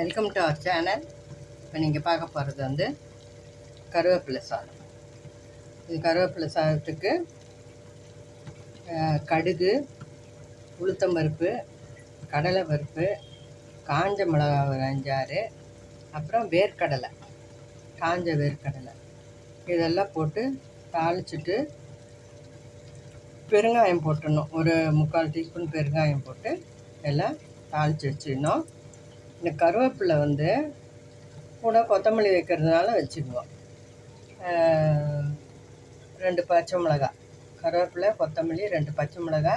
Welcome to our channel இப்போ நீங்கள் பார்க்க போகிறது வந்து கருவேப்பிலை சாதம். இது கருவேப்பிலை சாதத்துக்கு கடுகு கடுகு உளுத்தம்பருப்பு கடலை பருப்பு காஞ்ச மிளகா ஒரு அஞ்சாறு அப்புறம் வேர்க்கடலை காஞ்ச வேர்க்கடலை. இதெல்லாம் போட்டு தாளிச்சிட்டு பெருங்காயம் போட்டுடணும். ஒரு முக்கால் டீஸ்பூன் பெருங்காயம் போட்டு எல்லாம் தாளித்து வச்சிடணும். இந்த கருவேப்பிலை வந்து கூட கொத்தமல்லி வைக்கிறதுனால வச்சுக்குவோம். ரெண்டு பச்சை மிளகா கருவேப்பிலை கொத்தமல்லி ரெண்டு பச்சை மிளகா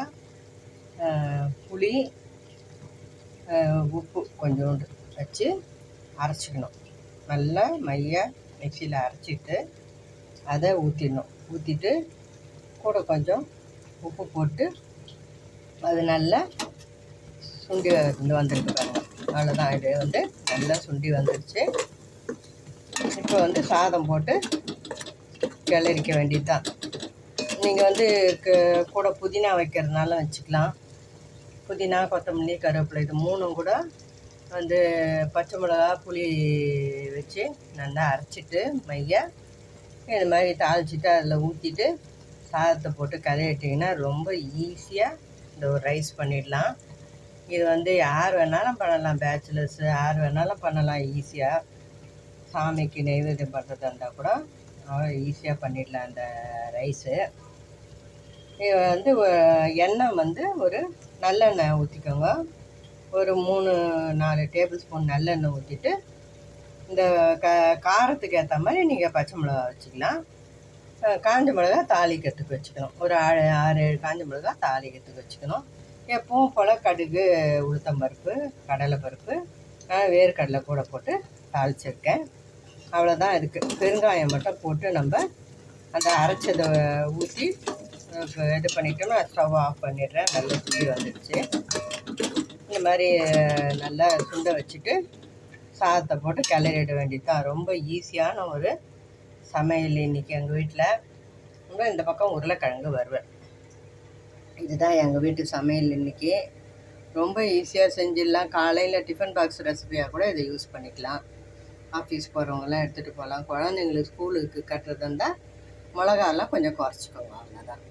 புளி உப்பு கொஞ்சோண்டு வச்சு அரைச்சிக்கணும். நல்லா மைய மிக்சியில் அரைச்சிட்டு அதை ஊற்றிடணும் ஊற்றிட்டு கூட கொஞ்சம் உப்பு போட்டு அது நல்லா சுண்டி வந்து வந்துருக்கு பாருங்கள் அவ்வளோதான் இது வந்து நல்லா சுண்டி வந்துடுச்சு இப்போ வந்து சாதம் போட்டு கிளறிக்க வேண்டியது தான் நீங்கள் வந்து க- கூட புதினா வைக்கிறதுனால வச்சுக்கலாம். புதினா கொத்தமல்லி கருவேப்பிலை இது மூணும் கூட வந்து பச்சை மிளகா புளி வச்சு நல்லா அரைச்சிட்டு மைய இது மாதிரி தாளிச்சிட்டு அதில் ஊற்றிட்டு சாதத்தை போட்டு கதையிட்டிங்கன்னா ரொம்ப ஈஸியாக இந்த ஒரு ரைஸ் பண்ணிடலாம். இது வந்து யார் வேணாலும் பண்ணலாம் பேச்சுலர்ஸு யார் வேணாலும் பண்ணலாம் ஈஸியாக சாமிக்கு நெய்வேத்தியம் பண்ணுறதா இருந்தால் கூட அவ்வளோ ஈஸியாக பண்ணிடலாம் அந்த ரைஸு இது வந்து எண்ணெய் வந்து ஒரு நல்லெண்ணெய் ஊற்றிக்கோங்க ஒரு மூணு நாலு டேபிள் ஸ்பூன் நல்லெண்ணெய் ஊற்றிட்டு இந்த க காரத்துக்கு ஏற்ற மாதிரி நீங்கள் பச்சை மிளகா வச்சுக்கலாம். காஞ்ச மிளகா தாளிக்கிறதுக்கு வச்சுக்கணும் ஒரு ஆறு ஆறு ஏழு காஞ்ச மிளகா தாளிக்கிறதுக்கு வச்சுக்கணும் எப்பவும் போல் கடுகு உளுத்தம்பருப்பு கடலைப்பருப்பு பருப்பு வேர்க்கடலை கூட போட்டு தாளிச்சிருக்கேன். அவ்வளோதான் இருக்குது பெருங்காயம் மட்டும் போட்டு நம்ம அந்த அரைச்சதை ஊற்றி இது பண்ணிட்டோம்னா ஸ்டவ் ஆஃப் பண்ணிடுறேன். நல்லா சுண்டி வந்துடுச்சு இந்த மாதிரி நல்லா சுண்ட வச்சுட்டு சாதத்தை போட்டு கிளறிட வேண்டியது தான் ரொம்ப ஈஸியான ஒரு சமையல் இன்றைக்கி எங்கள் வீட்டில் ரொம்ப இந்த பக்கம் உருளைக்கிழங்கு வருவேன் இதுதான் எங்கள் வீட்டு சமையல் இன்றைக்கி ரொம்ப ஈஸியாக செஞ்சிடலாம். காலையில் டிஃபன் பாக்ஸ் ரெசிபியாக கூட இதை யூஸ் பண்ணிக்கலாம். ஆஃபீஸ் போகிறவங்களாம் எடுத்துகிட்டு போகலாம் குழந்தைங்களுக்கு ஸ்கூலுக்கு கட்டுறது இருந்தால் மிளகாலாம் கொஞ்சம் குறைச்சிக்கோங்க. அவ்வளோதான்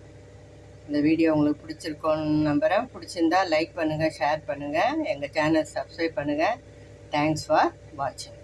இந்த வீடியோ உங்களுக்கு பிடிச்சிருக்கோன்னு நம்புகிறேன் பிடிச்சிருந்தா லைக் பண்ணுங்கள் ஷேர் பண்ணுங்கள் எங்கள் சேனல் சப்ஸ்கிரைப் பண்ணுங்கள் தேங்க்ஸ் ஃபார் வாட்சிங்